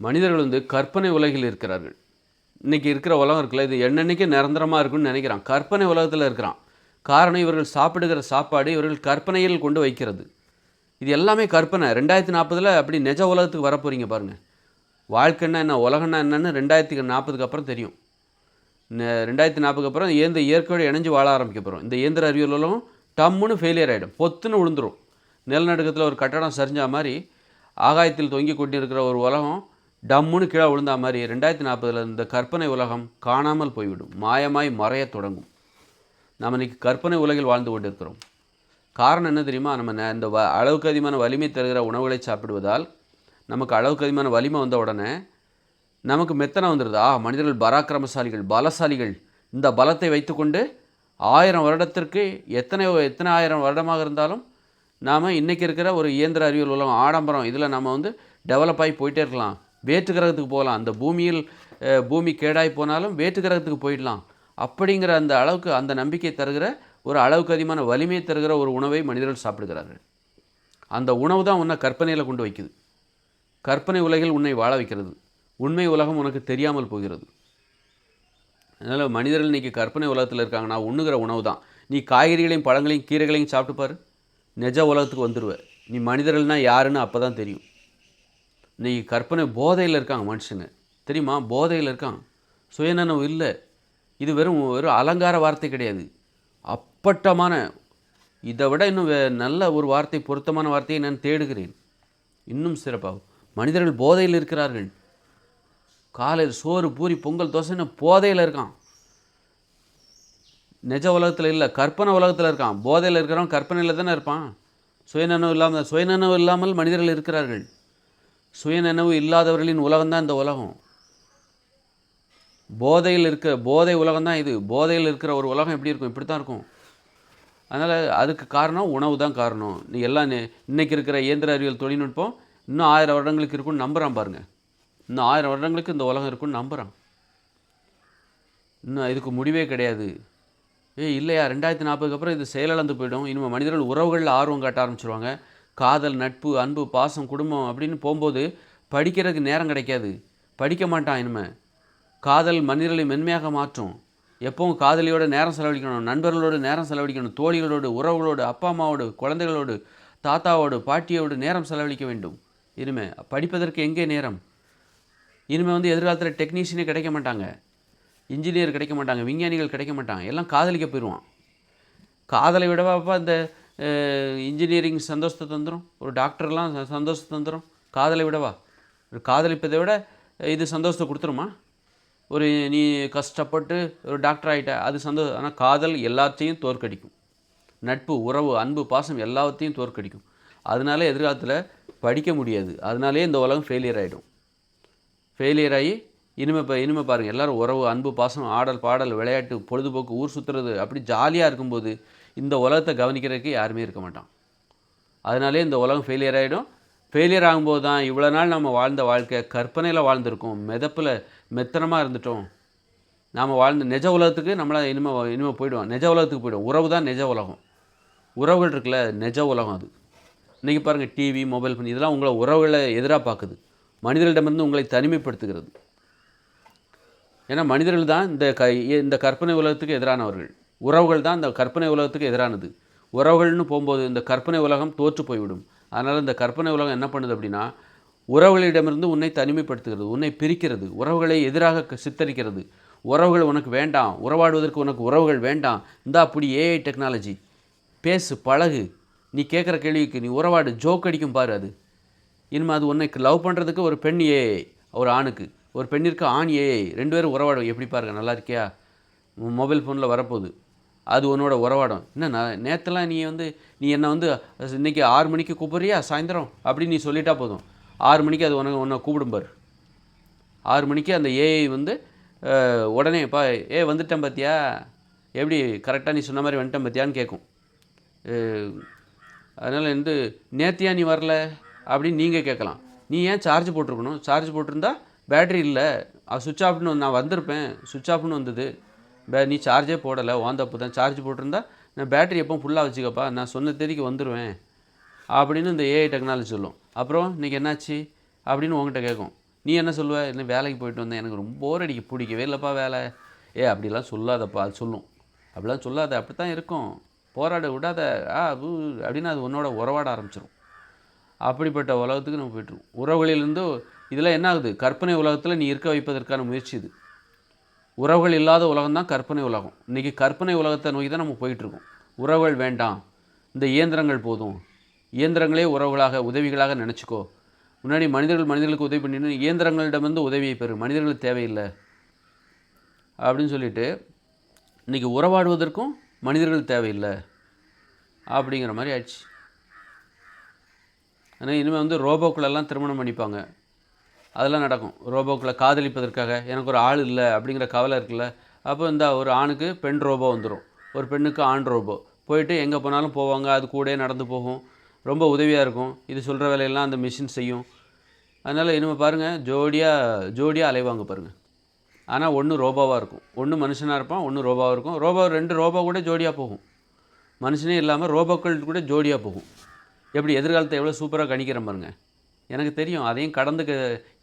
மனிதர்கள் வந்து கற்பனை உலகில் இருக்கிறார்கள். இன்றைக்கி இருக்கிற உலகம் இருக்குல்ல இது என்னென்னைக்கு நிரந்தரமாக இருக்குன்னு நினைக்கிறான். கற்பனை உலகத்தில் இருக்கிறான். காரணம் இவர்கள் சாப்பிடுகிற சாப்பாடு இவர்கள் கற்பனையில் கொண்டு வைக்கிறது. இது எல்லாமே கற்பனை. ரெண்டாயிரத்தி நாற்பதில் அப்படி நிஜ உலகத்துக்கு வரப்போகிறீங்க பாருங்கள் வாழ்க்கைன்னா என்ன உலகம்னா என்னென்னு ரெண்டாயிரத்தி நாற்பதுக்கு அப்புறம் தெரியும். ரெண்டாயிரத்தி நாற்பதுக்கு அப்புறம் இயந்த இயற்கையோடு இணைஞ்சு வாழ ஆரம்பிக்க போகிறோம் இந்த இயந்திர அறிவியல் உலகம் டம்முன்னு ஃபெயிலியர் ஆகிடும் பொத்துன்னு விழுந்துடும் நிலநடுக்கத்தில் ஒரு கட்டடம் சரிஞ்சா மாதிரி ஆகாயத்தில் தொங்கி கொண்டிருக்கிற ஒரு உலகம் டம்முன்னு கீழே விழுந்தா மாதிரி ரெண்டாயிரத்தி நாற்பதில் இந்த கற்பனை உலகம் காணாமல் போய்விடும். மாயமாய் மறையத் தொடங்கும். நாம் இன்றைக்கி கற்பனை உலகில் வாழ்ந்து கொண்டிருக்கிறோம். காரணம் என்ன தெரியுமா? நம்ம இந்த வ அளவுக்கு அதிகமான வலிமை தருகிற உணவுகளை சாப்பிடுவதால் நமக்கு அளவுக்கு அதிகமான வலிமை வந்த உடனே நமக்கு மெத்தனை வந்துடுது ஆ மனிதர்கள் பராக்கிரமசாலிகள் பலசாலிகள். இந்த பலத்தை வைத்துக்கொண்டு ஆயிரம் வருடத்திற்கு எத்தனை எத்தனை ஆயிரம் வருடமாக இருந்தாலும் நாம் இன்றைக்கி இருக்கிற ஒரு இயந்திர அறிவியல் உலகம் ஆடம்பரம் இதில் நம்ம வந்து டெவலப் ஆகி போயிட்டே இருக்கலாம். வேற்று கிரகத்துக்கு போகலாம். அந்த பூமியில் பூமி கேடாய் போனாலும் வேற்று கிரகத்துக்கு போயிடலாம். அப்படிங்கிற அந்த அளவுக்கு அந்த நம்பிக்கை தருகிற ஒரு அளவுக்கு அதிகமான வலிமையை தருகிற ஒரு உணவை மனிதர்கள் சாப்பிடுகிறார்கள். அந்த உணவு தான் உன்னை கற்பனையில் கொண்டு வைக்குது. கற்பனை உலகில் உன்னை வாழ வைக்கிறது. உண்மை உலகம் உனக்கு தெரியாமல் போகிறது. அதனால் மனிதர்கள் இன்றைக்கி கற்பனை உலகத்தில் இருக்காங்கன்னா உண்ணுகிற உணவு தான். நீ காய்கறிகளையும் பழங்களையும் கீரைகளையும் சாப்பிட்டு பாரு. நிஜ உலகத்துக்கு வந்துடுவ நீ மனிதர்கள்னா யாருன்னு அப்போ தான் தெரியும். இன்றைக்கி கற்பனை போதையில் இருக்காங்க மனுஷனு. தெரியுமா? போதையில் இருக்கான். சுயநனவு இல்லை. இது வெறும் வெறும் அலங்கார வார்த்தை கிடையாது. அப்பட்டமான இதை விட இன்னும் வே- நல்ல ஒரு வார்த்தை பொருத்தமான வார்த்தையை நான் தேடுகிறேன். இன்னும் சிறப்பாகும் மனிதர்கள் போதையில் இருக்கிறார்கள். காலையில் சோறு பூரி பொங்கல் தோசைன்னு போதையில் இருக்கான். நிஜ உலகத்தில் இல்லை கற்பனை உலகத்தில் இருக்கான். போதையில் இருக்கிறவன் கற்பனையில் தானே இருப்பான். சுயநனவு இல்லாமல் சுயநனவு இல்லாமல் மனிதர்கள் இருக்கிறார்கள். சுயநனவு இல்லாதவர்களின் உலகம்தான் இந்த உலகம். போதையில் இருக்க போதை உலகம் தான் இது. போதையில் இருக்கிற ஒரு உலகம் எப்படி இருக்கும்? இப்படி தான் இருக்கும். அதனால் அதுக்கு காரணம் உணவு தான் காரணம். நீ எல்லாம் இன்றைக்கி இன்னைக்கு இருக்கிற இயந்திர அறிவியல் தொழில்நுட்பம் இன்னும் ஆயிரம் வருடங்களுக்கு இருக்கும்னு நம்புகிறான் பாருங்கள் இன்னும் ஆயிரம் வருடங்களுக்கு இந்த உலகம் இருக்கும்னு நம்புகிறான் இன்னும் இதுக்கு முடிவே கிடையாது. ஏய் இல்லையா? ரெண்டாயிரத்தி நாற்பதுக்கு அப்புறம் இது செயலிழந்து போயிடும். இனிமேல் மனிதர்கள் உறவுகளில் ஆர்வம் காட்ட ஆரம்பிச்சிருவாங்க. காதல் நட்பு அன்பு பாசம் குடும்பம் அப்படின்னு போகும்போது படிக்கிறதுக்கு நேரம் கிடைக்காது. படிக்க மாட்டான் இனிமே. காதல் மனிதர்களை மென்மையாக மாற்றும். எப்பவும் காதலியோட நேரம் செலவழிக்கணும் நண்பர்களோடு நேரம் செலவழிக்கணும் தோழிகளோடு உறவுகளோடு அப்பா அம்மாவோடு குழந்தைகளோடு தாத்தாவோடு பாட்டியோடு நேரம் செலவழிக்க வேண்டும். இனிமே படிப்பதற்கு எங்கே நேரம்? இனிமே வந்து எதிர்காலத்தில் டெக்னீஷியனே கிடைக்க மாட்டாங்க. இன்ஜினியர் கிடைக்க மாட்டாங்க விஞ்ஞானிகள் கிடைக்க மாட்டாங்க. எல்லாம் காதலிக்க போயிடுவான். காதலை விடவாப்பா இந்த இன்ஜினியரிங் சந்தோஷத்தை தந்துடும் ஒரு டாக்டர்லாம் சந்தோஷத்தை தந்துடும் காதலை விடவா? ஒரு காதலிப்பதை விட இது சந்தோஷத்தை கொடுத்துருமா? ஒரு நீ கஷ்டப்பட்டு ஒரு டாக்டர் ஆகிட்ட அது சந்தோஷம் ஆனால் காதல் எல்லாத்தையும் தோற்கடிக்கும். நட்பு உறவு அன்பு பாசம் எல்லாத்தையும் தோற்கடிக்கும். அதனால எதிர்காலத்தில் படிக்க முடியாது. அதனாலே இந்த உலகம் ஃபெயிலியர் ஆகிடும் ஃபெயிலியர் ஆகி இனிமே இப்போ இனிமே பாருங்கள் எல்லாரும் உறவு அன்பு பாசம் ஆடல் பாடல் விளையாட்டு பொழுதுபோக்கு ஊர் சுற்றுறது அப்படி ஜாலியாக இருக்கும்போது இந்த உலகத்தை கவனிக்கிறதுக்கு யாருமே இருக்க மாட்டான். அதனாலே இந்த உலகம் ஃபெயிலியர் ஆகிடும் ஃபெயிலியர் ஆகும்போது தான் இவ்வளோ நாள் நம்ம வாழ்ந்த வாழ்க்கை கற்பனையில் வாழ்ந்திருக்கோம் மிதப்பில் மெத்தனமாக இருந்துட்டோம். நாம் வாழ்ந்த நிஜ உலகத்துக்கு நம்மளால் இனிமே இனிமேல் போயிடுவோம். நிஜ உலகத்துக்கு போய்டுவோம். உறவு தான் நிஜ உலகம். உறவுகள் இருக்குல்ல நிஜ உலகம் அது. இன்றைக்கி பாருங்கள் டிவி மொபைல் ஃபோன் இதெல்லாம் உங்களை உறவுகளை எதிராக பார்க்குது மனிதர்களிடமிருந்து உங்களை தனிமைப்படுத்துகிறது. ஏன்னா மனிதர்கள் தான் இந்த க இந்த கற்பனை உலகத்துக்கு எதிரானவர்கள். உறவுகள் தான் இந்த கற்பனை உலகத்துக்கு எதிரானது. உறவுகள்னு போகும்போது இந்த கற்பனை உலகம் தோற்று போய்விடும். அதனால் இந்த கற்பனை உலகம் என்ன பண்ணுது அப்படின்னா உறவுகளிடமிருந்து உன்னை தனிமைப்படுத்துகிறது உன்னை பிரிக்கிறது உறவுகளை எதிராக க- சித்தரிக்கிறது. உறவுகள் உனக்கு வேண்டாம் உறவாடுவதற்கு உனக்கு உறவுகள் வேண்டாம். இந்த அப்படி ஏஐ டெக்னாலஜி பேசு பழகு. நீ கேட்குற கேள்விக்கு நீ உறவாடு ஜோக் அடிக்கும் பாரு அது. இனிமேல் அது உன்னை லவ் பண்ணுறதுக்கு ஒரு பெண் ஏஐ ஒரு ஆணுக்கு. ஒரு பெண்ணிற்கு ஆண் ஏஐ ரெண்டு பேரும் உறவாடும் எப்படி பாருங்க நல்லா இருக்கியா? மொபைல் ஃபோனில் வரப்போகுது. அது உன்னோட உறவாடும். என்ன நான் நேற்றுலாம் நீ வந்து நீ என்னை வந்து இன்றைக்கி ஆறு மணிக்கு கூப்பிட்றியா? சாயந்தரம்? அப்படின்னு நீ சொல்லிட்டா போதும். ஆறு மணிக்கு அது உனக்கு உன்னை கூப்பிடும் பாரு. ஆறு மணிக்கு அந்த ஏஐ வந்து உடனே இப்போ ஏ வந்துட்டேன் பார்த்தியா எப்படி கரெக்டாக நீ சொன்ன மாதிரி வந்துட்டேன் பார்த்தியான்னு கேட்கும் அதனால் வந்து நேத்தியா நீ வரல? அப்படின்னு நீங்கள் கேட்கலாம். நீ ஏன் சார்ஜ் போட்டிருக்கணும்? சார்ஜ் போட்டிருந்தா பேட்டரி இல்லை. சுவிட்ச் ஆஃப்னு நான் வந்திருப்பேன். சுவிட்ச் ஆஃப்னு வந்தது. பே நீ சார்ஜே போடலை வாந்தப்பு தான். சார்ஜ் போட்டிருந்தா நான் பேட்டரி எப்போ ஃபுல்லாக வச்சுக்கப்பா. நான் சொன்ன தேதிக்கு வந்துடுவேன் அப்படின்னு இந்த ஏஐ டெக்னாலஜி சொல்லும். அப்புறம் இன்றைக்கி என்னாச்சு? அப்படின்னு உங்ககிட்ட கேட்கும். நீ என்ன சொல்லுவ? என்ன வேலைக்கு போயிட்டு வந்தேன். எனக்கு ரொம்ப போர் அடிக்க. பிடிக்கவே இல்லைப்பா வேலை. ஏ அப்படிலாம் சொல்லாதப்பா அது சொல்லும். அப்படிலாம் சொல்லாத அப்படி தான் இருக்கும். போராட விடாத. ஆ அப்படின்னு அது உன்னோட உறவாட ஆரம்பிச்சிடும் அப்படிப்பட்ட உலகத்துக்கு நம்ம போய்ட்டுருவோம் உறவுகளிலிருந்து இதெல்லாம் என்ன ஆகுது? கற்பனை உலகத்தில் நீ இருக்க வைப்பதற்கான முயற்சி இது. உறவுகள் இல்லாத உலகம் தான் கற்பனை உலகம். இன்றைக்கி கற்பனை உலகத்தை நோக்கி தான் நம்ம போயிட்டுருக்கோம். உறவுகள் வேண்டாம். இந்த இயந்திரங்கள் போதும். இயந்திரங்களே உறவுகளாக உதவிகளாக நினச்சிக்கோ. முன்னாடி மனிதர்கள் மனிதர்களுக்கு உதவி பண்ணிட்டு இயந்திரங்களிடமிருந்து உதவியை பெறு. மனிதர்களுக்கு தேவையில்லை. அப்படின்னு சொல்லிட்டு இன்றைக்கி உறவாடுவதற்கும் மனிதர்கள் தேவையில்லை. அப்படிங்கிற மாதிரி ஆயிடுச்சு. ஆனால் இனிமேல் வந்து ரோபோக்களெல்லாம் திருமணம் பண்ணிப்பாங்க. அதெல்லாம் நடக்கும். ரோபோக்களை காதலிப்பதற்காக எனக்கு ஒரு ஆள் இல்லை அப்படிங்கிற கவலை இருக்குல்ல அப்போ இந்த ஒரு ஆணுக்கு பெண் ரோபோ வந்துடும் ஒரு பெண்ணுக்கு ஆண் ரோபோ. போயிட்டு எங்கே போனாலும் போவாங்க அது கூடயே நடந்து போகும். ரொம்ப உதவியாக இருக்கும். இது சொல்கிற வேலையெல்லாம் அந்த மிஷின் செய்யும். அதனால் இனிமேல் பாருங்கள் ஜோடியாக ஜோடியாக அலைவாங்க பாருங்கள் ஆனால் ஒன்று ரோபோவாக இருக்கும். ஒன்று மனுஷனாக இருப்பான் ஒன்று ரோபாவாக இருக்கும். ரோபோ ரெண்டு ரோபோ கூட ஜோடியாக போகும். மனுஷனே இல்லாமல் ரோபோக்கள் கூட ஜோடியாக போகும். எப்படி எதிர்காலத்தை எவ்வளோ சூப்பராக கணிக்கிறேன் பாருங்கள் எனக்கு தெரியும். அதையும் கடந்து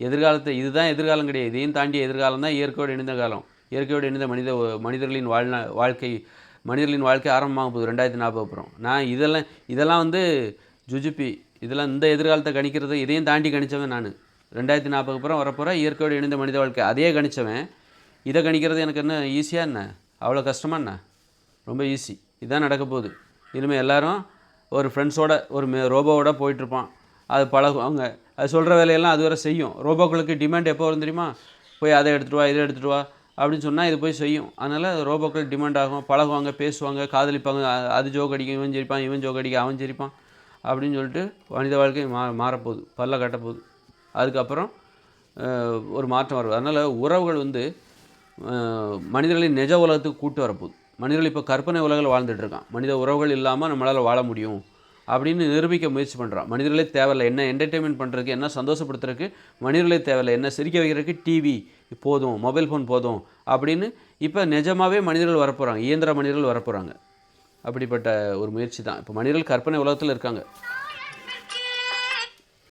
எதிர்காலத்தை இதுதான் எதிர்காலம் கிடையாது. இதையும் தாண்டிய எதிர்காலம் தான் இயற்கையோடு இணைந்த காலம். இயற்கையோடு இணைந்த மனித மனிதர்களின் வாழ்நா வாழ்க்கை மனிதர்களின் வாழ்க்கை ஆரம்பமாக போகுது ரெண்டாயிரத்தி நாற்பது அப்புறம். நான் இதெல்லாம் இதெல்லாம் வந்து ஜுஜுப்பி இதெல்லாம் இந்த எதிர்காலத்தை கணிக்கிறது இதையும் தாண்டி கணித்தவன் நான். ரெண்டாயிரத்தி நாற்பது அப்புறம் வரப்போகிற இயற்கையோடு இணைந்த மனித வாழ்க்கை அதையே கணிச்சவன். இதை கணிக்கிறது எனக்கு என்ன ஈஸியாக என்ன? அவ்வளோ கஷ்டமா என்ன? ரொம்ப ஈஸி. இதான் நடக்க போகுது. இனிமேல் எல்லோரும் ஒரு ஃப்ரெண்ட்ஸோட ஒரு ரோபோவோட போயிட்டுருப்பான் அது பழகும். அவங்க அது சொல்கிற வேலையெல்லாம் அது வரை செய்யும். ரோபோக்களுக்கு டிமாண்ட் எப்போ வரும் தெரியுமா? போய் அதை எடுத்துகிட்டு வா இதை எடுத்துகிட்டு வா அப்படின்னு சொன்னால் இது போய் செய்யும். அதனால் ரோபோக்கள் டிமாண்ட் ஆகும். பழகுவாங்க பேசுவாங்க காதலிப்பாங்க. அது ஜோக் அடிக்கும் இவன் சிரிப்பான் இவன் ஜோக் அடிக்க அவன் சிரிப்பான் அப்படின்னு சொல்லிட்டு மனித வாழ்க்கை மா மாறப்போகுது. பல்ல கட்டப்போகுது. அதுக்கப்புறம் ஒரு மாற்றம் வரும் அதனால் உறவுகள் வந்து மனிதர்களின் நிஜ உலகத்துக்கு கூட்டு வரப்போகுது. மனிதர்கள் இப்போ கற்பனை உலகில் வாழ்ந்துட்டு இருக்கான். மனித உறவுகள் இல்லாமல் நம்மளால் வாழ முடியும். அப்படின்னு நிரூபிக்க முயற்சி பண்ணுறான் மனிதர்களே தேவையில்லை. என்ன என்டர்டெயின்மெண்ட் பண்ணுறதுக்கு என்ன சந்தோஷப்படுத்துறதுக்கு மனிதர்களே தேவையில்லை. என்ன சிரிக்க வைக்கிறதுக்கு டிவி போதும் மொபைல் ஃபோன் போதும் அப்படின்னு இப்போ நிஜமாகவே மனிதர்கள் வரப்போகிறாங்க இயந்திர மனிதர்கள் வரப்போகிறாங்க அப்படிப்பட்ட ஒரு முயற்சி தான். இப்போ மனிதர்கள் கற்பனை உலகத்தில் இருக்காங்க.